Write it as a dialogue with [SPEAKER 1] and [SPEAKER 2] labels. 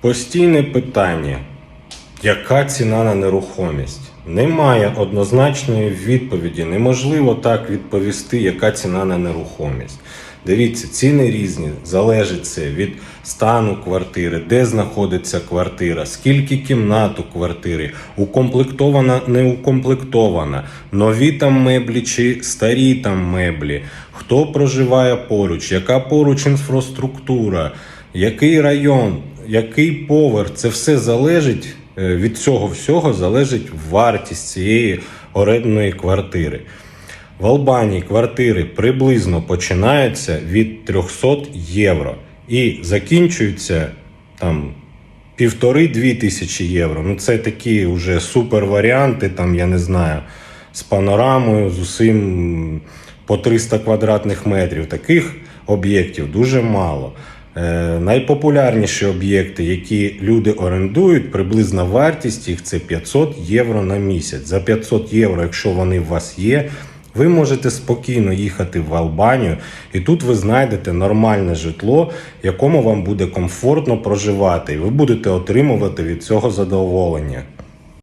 [SPEAKER 1] Постійне питання: яка ціна на нерухомість? Немає однозначної відповіді. Неможливо так відповісти, яка ціна на нерухомість. Дивіться, ціни різні, залежить це від стану квартири, де знаходиться квартира, скільки кімнат у квартири, укомплектована, не укомплектована, нові там меблі чи старі там меблі, хто проживає поруч, яка поруч інфраструктура, який район, який поверх, це все залежить е, від цього всього залежить вартість цієї орендної квартири. В Албанії квартири приблизно починаються від 300 євро і закінчуються там півтори-дві тисячі євро. Ну це такі вже супер варіанти, там я не знаю, з панорамою, з усім по 300 квадратних метрів. Таких об'єктів дуже мало. Е, найпопулярніші об'єкти, які люди орендують, приблизна вартість їх це 500 євро на місяць. За 500 євро, якщо вони у вас є, ви можете спокійно їхати в Албанію, і тут ви знайдете нормальне житло, якому вам буде комфортно проживати, і ви будете отримувати від цього задоволення.